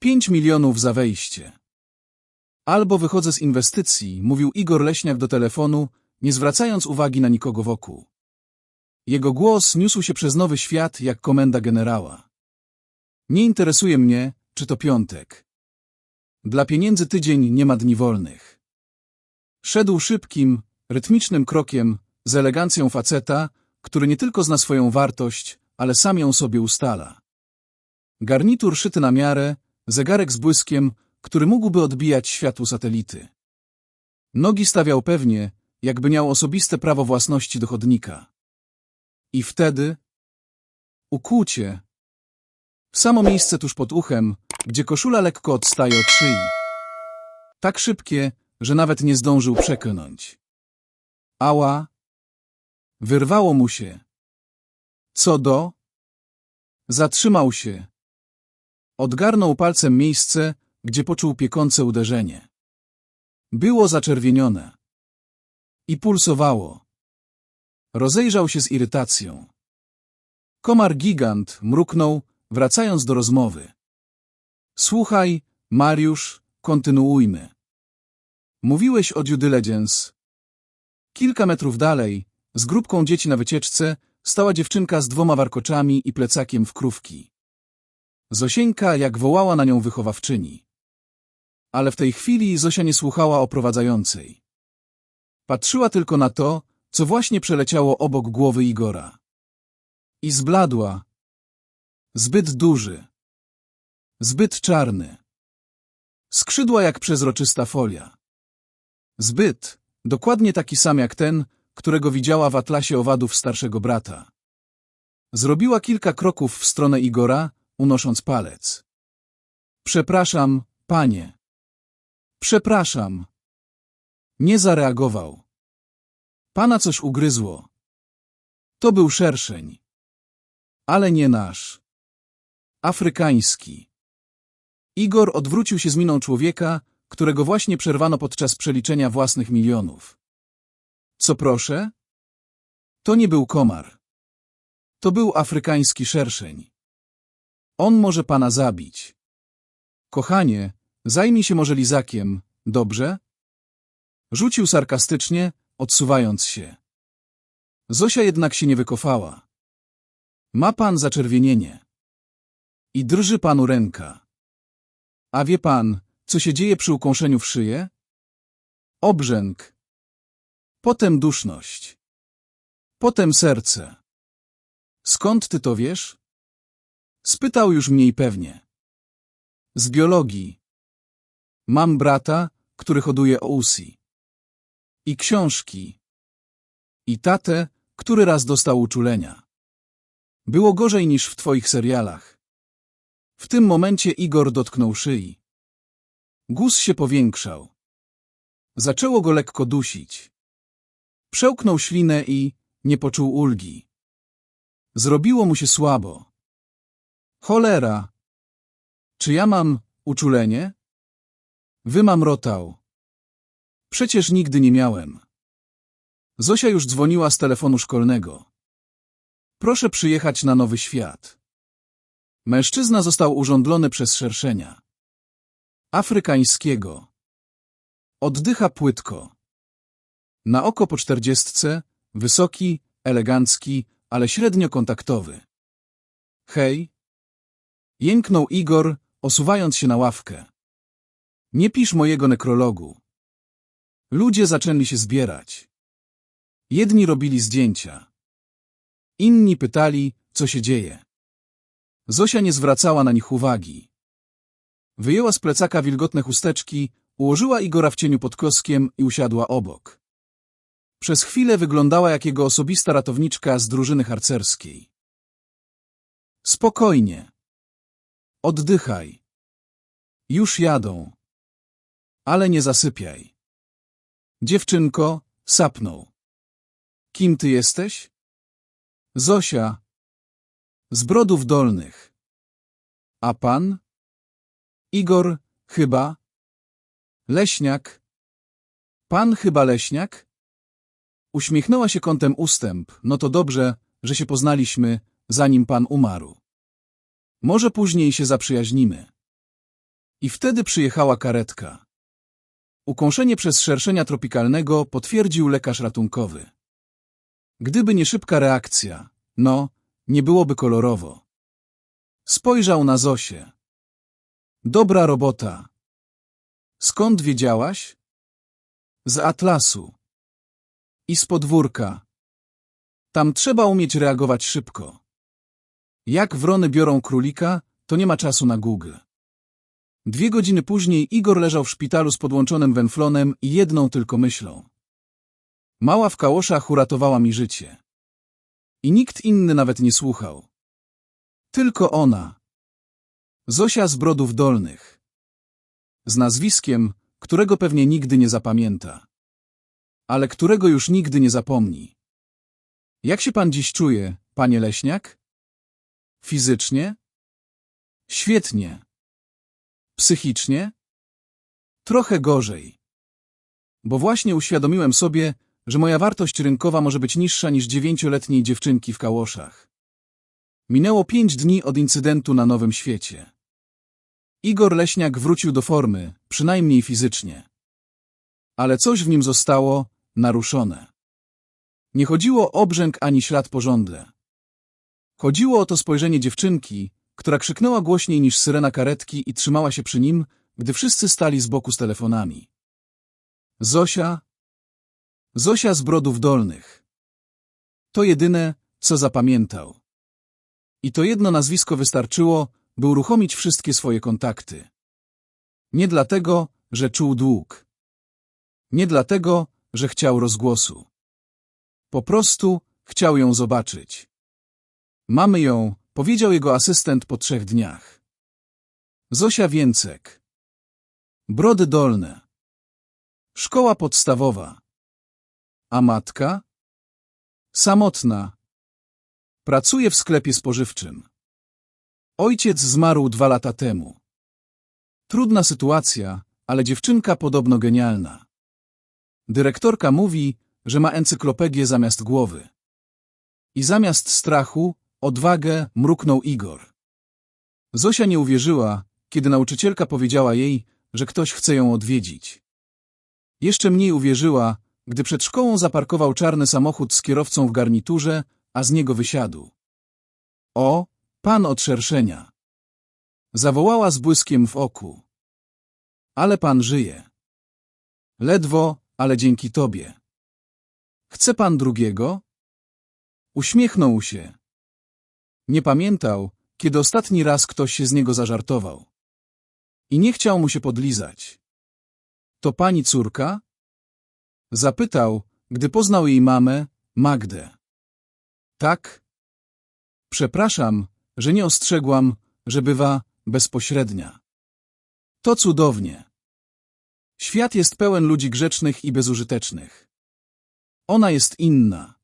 Pięć milionów za wejście. Albo wychodzę z inwestycji, mówił Igor Leśniak do telefonu, nie zwracając uwagi na nikogo wokół. Jego głos niósł się przez nowy świat jak komenda generała. Nie interesuje mnie, czy to piątek. Dla pieniędzy tydzień nie ma dni wolnych. Szedł szybkim, rytmicznym krokiem, z elegancją faceta, który nie tylko zna swoją wartość, ale sam ją sobie ustala. Garnitur szyty na miarę, zegarek z błyskiem, który mógłby odbijać światło satelity. Nogi stawiał pewnie, jakby miał osobiste prawo własności do chodnika. I wtedy... Ukłucie. W samo miejsce tuż pod uchem, gdzie koszula lekko odstaje od szyi. Tak szybkie, że nawet nie zdążył przeklnąć. Ała! Wyrwało mu się. Co do? Zatrzymał się. Odgarnął palcem miejsce, gdzie poczuł piekące uderzenie. Było zaczerwienione. I pulsowało. Rozejrzał się z irytacją. Komar gigant mruknął, wracając do rozmowy. Słuchaj, Mariusz, kontynuujmy. Mówiłeś o due. Kilka metrów dalej, z grupką dzieci na wycieczce, stała dziewczynka z dwoma warkoczami i plecakiem w krówki. Zosieńka jak wołała na nią wychowawczyni. Ale w tej chwili Zosia nie słuchała oprowadzającej. Patrzyła tylko na to, co właśnie przeleciało obok głowy Igora. I zbladła. Zbyt duży. Zbyt czarny. Skrzydła jak przezroczysta folia. Zbyt, dokładnie taki sam jak ten, którego widziała w atlasie owadów starszego brata. Zrobiła kilka kroków w stronę Igora, unosząc palec. Przepraszam, panie. Przepraszam. Nie zareagował. Pana coś ugryzło. To był szerszeń. Ale nie nasz. Afrykański. Igor odwrócił się z miną człowieka, którego właśnie przerwano podczas przeliczenia własnych milionów. Co proszę? To nie był komar. To był afrykański szerszeń. On może pana zabić. Kochanie, zajmij się może lizakiem, dobrze? Rzucił sarkastycznie, odsuwając się. Zosia jednak się nie wykofała. Ma pan zaczerwienienie. I drży panu ręka. A wie pan, co się dzieje przy ukąszeniu w szyję? Obrzęk. Potem duszność. Potem serce. Skąd ty to wiesz? Spytał już mniej pewnie. Z biologii. Mam brata, który hoduje ousi. I książki. I tatę, który raz dostał uczulenia. Było gorzej niż w twoich serialach. W tym momencie Igor dotknął szyi. Guz się powiększał. Zaczęło go lekko dusić. Przełknął ślinę i nie poczuł ulgi. Zrobiło mu się słabo. Cholera! Czy ja mam uczulenie? Wymamrotał. Przecież nigdy nie miałem. Zosia już dzwoniła z telefonu szkolnego. Proszę przyjechać na nowy świat. Mężczyzna został urządlony przez szerszenia. Afrykańskiego. Oddycha płytko. Na oko po czterdziestce, wysoki, elegancki, ale średnio kontaktowy. Hej! Jęknął Igor, osuwając się na ławkę. Nie pisz mojego nekrologu. Ludzie zaczęli się zbierać. Jedni robili zdjęcia. Inni pytali, co się dzieje. Zosia nie zwracała na nich uwagi. Wyjęła z plecaka wilgotne chusteczki, ułożyła Igora w cieniu pod koskiem i usiadła obok. Przez chwilę wyglądała jak jego osobista ratowniczka z drużyny harcerskiej. Spokojnie. Oddychaj. Już jadą. Ale nie zasypiaj. Dziewczynko, sapnął. Kim ty jesteś? Zosia. Z brodów dolnych. A pan? Igor, chyba. Leśniak. Pan chyba leśniak? Uśmiechnęła się kątem ustęp. No to dobrze, że się poznaliśmy, zanim pan umarł. Może później się zaprzyjaźnimy. I wtedy przyjechała karetka. Ukąszenie przez szerszenia tropikalnego potwierdził lekarz ratunkowy. Gdyby nie szybka reakcja, no, nie byłoby kolorowo. Spojrzał na Zosię. Dobra robota. Skąd wiedziałaś? Z atlasu. I z podwórka. Tam trzeba umieć reagować szybko. Jak wrony biorą królika, to nie ma czasu na Google. Dwie godziny później Igor leżał w szpitalu z podłączonym wenflonem i jedną tylko myślą. Mała w kałoszach uratowała mi życie. I nikt inny nawet nie słuchał. Tylko ona. Zosia z Brodów Dolnych. Z nazwiskiem, którego pewnie nigdy nie zapamięta. Ale którego już nigdy nie zapomni. Jak się pan dziś czuje, panie Leśniak? Fizycznie? Świetnie. Psychicznie? Trochę gorzej. Bo właśnie uświadomiłem sobie, że moja wartość rynkowa może być niższa niż dziewięcioletniej dziewczynki w kałoszach. Minęło pięć dni od incydentu na Nowym Świecie. Igor Leśniak wrócił do formy, przynajmniej fizycznie. Ale coś w nim zostało naruszone. Nie chodziło o obrzęk ani ślad po żądle. Chodziło o to spojrzenie dziewczynki, która krzyknęła głośniej niż syrena karetki i trzymała się przy nim, gdy wszyscy stali z boku z telefonami. Zosia, Zosia z Brodów Dolnych. To jedyne, co zapamiętał. I to jedno nazwisko wystarczyło, by uruchomić wszystkie swoje kontakty. Nie dlatego, że czuł dług. Nie dlatego, że chciał rozgłosu. Po prostu chciał ją zobaczyć. Mamy ją, powiedział jego asystent po trzech dniach. Zosia Więcek. Brody Dolne. Szkoła podstawowa. A matka? Samotna. Pracuje w sklepie spożywczym. Ojciec zmarł dwa lata temu. Trudna sytuacja, ale dziewczynka podobno genialna. Dyrektorka mówi, że ma encyklopedię zamiast głowy. I zamiast strachu, odwagę mruknął Igor. Zosia nie uwierzyła, kiedy nauczycielka powiedziała jej, że ktoś chce ją odwiedzić. Jeszcze mniej uwierzyła, gdy przed szkołą zaparkował czarny samochód z kierowcą w garniturze, a z niego wysiadł. O, pan od szerszenia! Zawołała z błyskiem w oku. Ale pan żyje. Ledwo, ale dzięki tobie. Chce pan drugiego? Uśmiechnął się. Nie pamiętał, kiedy ostatni raz ktoś się z niego zażartował. I nie chciał mu się podlizać. To pani córka? Zapytał, gdy poznał jej mamę, Magdę. Tak? Przepraszam, że nie ostrzegłam, że bywa bezpośrednia. To cudownie. Świat jest pełen ludzi grzecznych i bezużytecznych. Ona jest inna.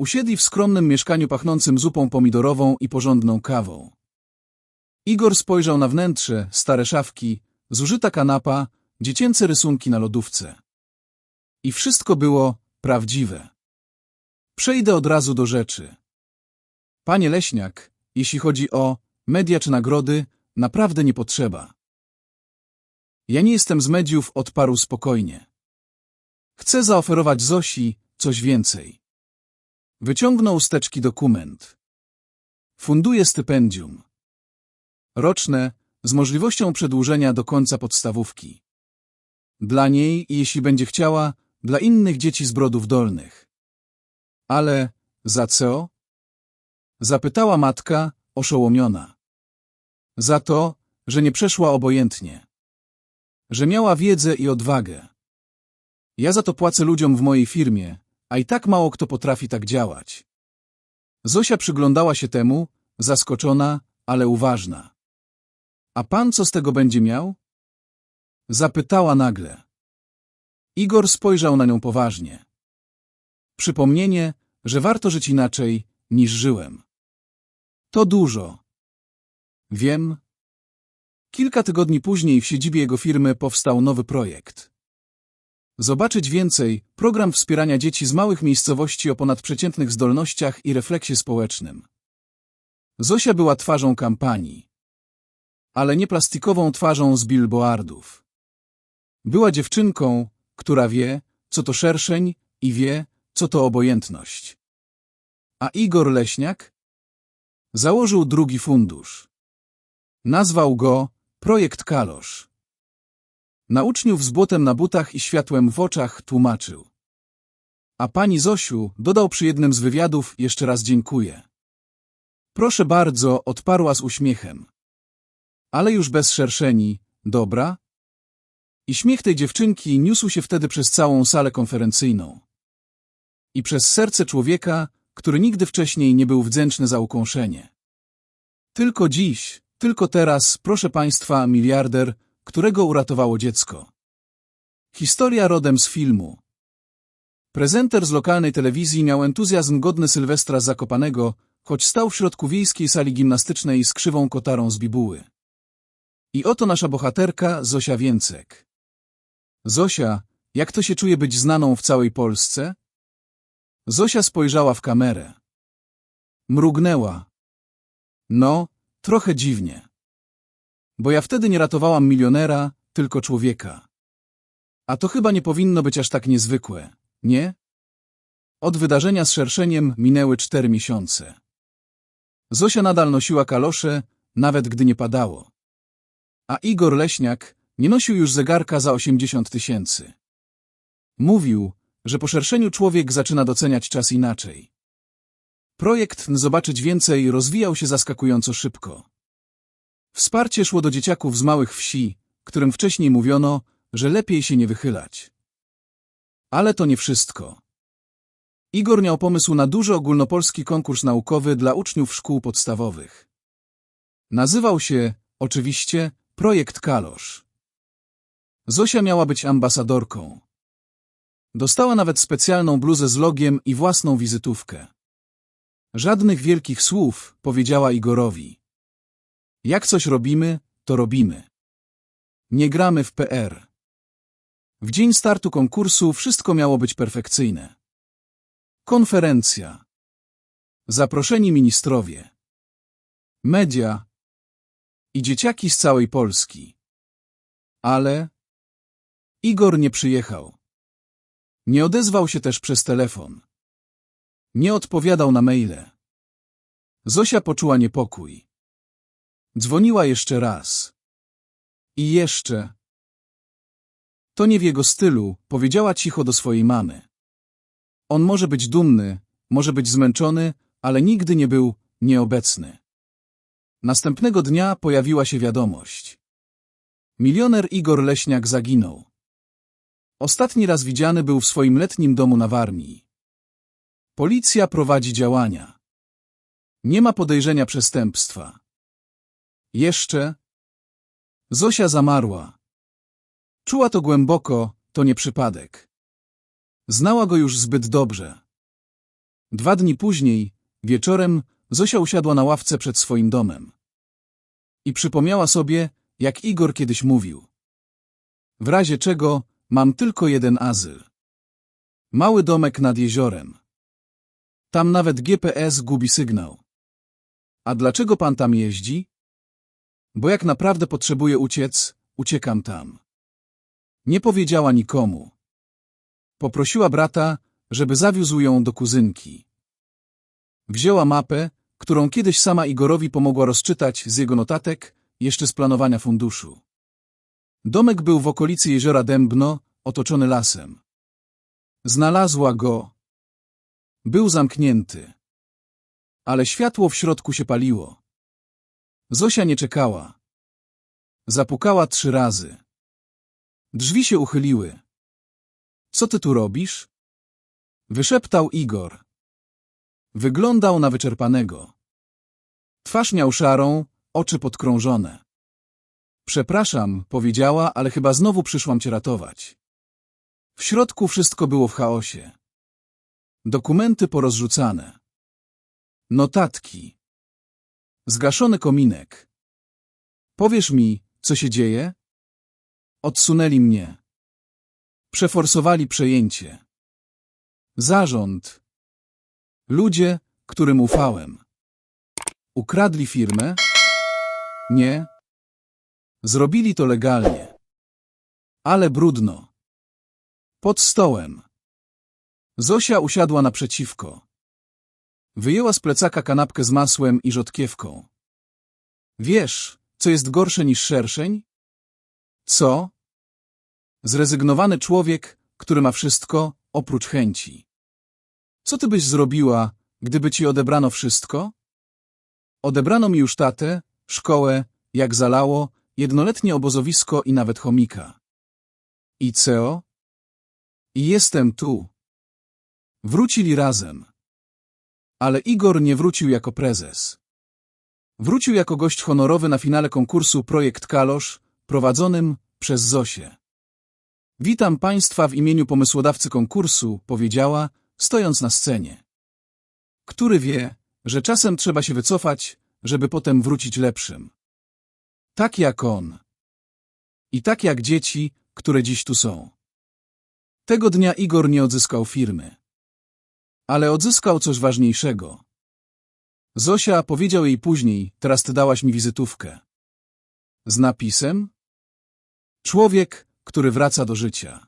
Usiedli w skromnym mieszkaniu pachnącym zupą pomidorową i porządną kawą. Igor spojrzał na wnętrze, stare szafki, zużyta kanapa, dziecięce rysunki na lodówce. I wszystko było prawdziwe. Przejdę od razu do rzeczy. Panie Leśniak, jeśli chodzi o media czy nagrody, naprawdę nie potrzeba. Ja nie jestem z mediów, odparł spokojnie. Chcę zaoferować Zosi coś więcej. Wyciągnął z teczki dokument. Funduje stypendium. Roczne, z możliwością przedłużenia do końca podstawówki. Dla niej, jeśli będzie chciała, dla innych dzieci z brodów dolnych. Ale za co? Zapytała matka, oszołomiona. Za to, że nie przeszła obojętnie. Że miała wiedzę i odwagę. Ja za to płacę ludziom w mojej firmie, a i tak mało kto potrafi tak działać. Zosia przyglądała się temu, zaskoczona, ale uważna. A pan co z tego będzie miał? Zapytała nagle. Igor spojrzał na nią poważnie. Przypomnienie, że warto żyć inaczej, niż żyłem. To dużo. Wiem. Kilka tygodni później w siedzibie jego firmy powstał nowy projekt. Zobaczyć więcej program wspierania dzieci z małych miejscowości o ponadprzeciętnych zdolnościach i refleksie społecznym. Zosia była twarzą kampanii. ale nie plastikową twarzą z billboardów. Była dziewczynką, która wie, co to szerszeń i wie, co to obojętność. A Igor Leśniak założył drugi fundusz. Nazwał go Projekt Kalosz. Na uczniów z błotem na butach i światłem w oczach tłumaczył. A pani Zosiu dodał przy jednym z wywiadów jeszcze raz dziękuję. Proszę bardzo, odparła z uśmiechem. Ale już bez szerszeni, dobra? I śmiech tej dziewczynki niósł się wtedy przez całą salę konferencyjną. I przez serce człowieka, który nigdy wcześniej nie był wdzięczny za ukąszenie. Tylko dziś, tylko teraz, proszę państwa, miliarder, którego uratowało dziecko. Historia rodem z filmu. Prezenter z lokalnej telewizji miał entuzjazm godny Sylwestra Zakopanego, choć stał w środku wiejskiej sali gimnastycznej z krzywą kotarą z bibuły. I oto nasza bohaterka, Zosia Więcek. Zosia, jak to się czuje być znaną w całej Polsce? Zosia spojrzała w kamerę. Mrugnęła. No, trochę dziwnie. Bo ja wtedy nie ratowałam milionera, tylko człowieka. A to chyba nie powinno być aż tak niezwykłe, nie? Od wydarzenia z szerszeniem minęły cztery miesiące. Zosia nadal nosiła kalosze, nawet gdy nie padało. A Igor Leśniak nie nosił już zegarka za 80 tysięcy. Mówił, że po szerszeniu człowiek zaczyna doceniać czas inaczej. Projekt Zobaczyć Więcej rozwijał się zaskakująco szybko. Wsparcie szło do dzieciaków z małych wsi, którym wcześniej mówiono, że lepiej się nie wychylać. Ale to nie wszystko. Igor miał pomysł na duży ogólnopolski konkurs naukowy dla uczniów szkół podstawowych. Nazywał się, oczywiście, Projekt Kalosz. Zosia miała być ambasadorką. Dostała nawet specjalną bluzę z logiem i własną wizytówkę. Żadnych wielkich słów, powiedziała Igorowi. Jak coś robimy, to robimy. Nie gramy w PR. W dzień startu konkursu wszystko miało być perfekcyjne. Konferencja. Zaproszeni ministrowie. Media. I dzieciaki z całej Polski. Ale Igor nie przyjechał. Nie odezwał się też przez telefon. Nie odpowiadał na maile. Zosia poczuła niepokój. Dzwoniła jeszcze raz. I jeszcze. To nie w jego stylu, powiedziała cicho do swojej mamy. On może być dumny, może być zmęczony, ale nigdy nie był nieobecny. Następnego dnia pojawiła się wiadomość. Milioner Igor Leśniak zaginął. Ostatni raz widziany był w swoim letnim domu na Warmii. Policja prowadzi działania. Nie ma podejrzenia przestępstwa. Jeszcze. Zosia zamarła. Czuła to głęboko, to nie przypadek. Znała go już zbyt dobrze. Dwa dni później, wieczorem, Zosia usiadła na ławce przed swoim domem. I przypomniała sobie, jak Igor kiedyś mówił. W razie czego mam tylko jeden azyl. Mały domek nad jeziorem. Tam nawet GPS gubi sygnał. A dlaczego pan tam jeździ? Bo jak naprawdę potrzebuję uciec, uciekam tam. Nie powiedziała nikomu. Poprosiła brata, żeby zawiózł ją do kuzynki. Wzięła mapę, którą kiedyś sama Igorowi pomogła rozczytać z jego notatek, jeszcze z planowania funduszu. Domek był w okolicy jeziora Dębno, otoczony lasem. Znalazła go. Był zamknięty. Ale światło w środku się paliło. Zosia nie czekała. Zapukała trzy razy. Drzwi się uchyliły. Co ty tu robisz? Wyszeptał Igor. Wyglądał na wyczerpanego. Twarz miał szarą, oczy podkrążone. Przepraszam, powiedziała, ale chyba znowu przyszłam cię ratować. W środku wszystko było w chaosie. Dokumenty porozrzucane. Notatki. Zgaszony kominek. Powiesz mi, co się dzieje? Odsunęli mnie. Przeforsowali przejęcie. Zarząd. Ludzie, którym ufałem. Ukradli firmę? Nie. Zrobili to legalnie. Ale brudno. Pod stołem. Zosia usiadła naprzeciwko. Wyjęła z plecaka kanapkę z masłem i rzodkiewką. Wiesz, co jest gorsze niż szerszeń? Co? Zrezygnowany człowiek, który ma wszystko, oprócz chęci. Co ty byś zrobiła, gdyby ci odebrano wszystko? Odebrano mi już tatę, szkołę, jak zalało, jednoletnie obozowisko i nawet chomika. I co? I jestem tu. Wrócili razem. Ale Igor nie wrócił jako prezes. Wrócił jako gość honorowy na finale konkursu Projekt Kalosz, prowadzonym przez Zosię. Witam Państwa w imieniu pomysłodawcy konkursu, powiedziała, stojąc na scenie. Który wie, że czasem trzeba się wycofać, żeby potem wrócić lepszym. Tak jak on. I tak jak dzieci, które dziś tu są. Tego dnia Igor nie odzyskał firmy. Ale odzyskał coś ważniejszego. Zosia powiedział jej później, teraz ty dałaś mi wizytówkę. Z napisem? Człowiek, który wraca do życia.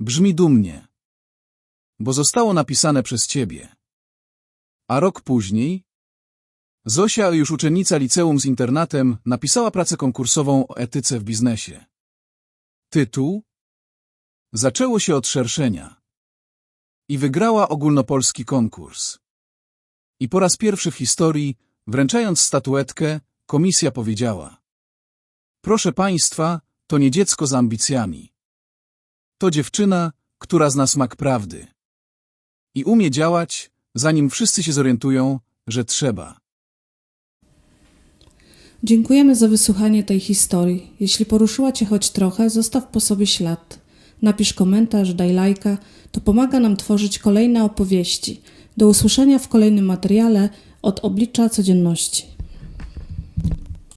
Brzmi dumnie. Bo zostało napisane przez ciebie. A rok później? Zosia, już uczennica liceum z internatem, napisała pracę konkursową o etyce w biznesie. Tytuł? Zaczęło się od szerszenia. I wygrała ogólnopolski konkurs. I po raz pierwszy w historii, wręczając statuetkę, komisja powiedziała: Proszę państwa, to nie dziecko z ambicjami. To dziewczyna, która zna smak prawdy. I umie działać, zanim wszyscy się zorientują, że trzeba. Dziękujemy za wysłuchanie tej historii. Jeśli poruszyła Cię choć trochę, zostaw po sobie ślad. Napisz komentarz, daj lajka, to pomaga nam tworzyć kolejne opowieści. Do usłyszenia w kolejnym materiale od oblicza codzienności.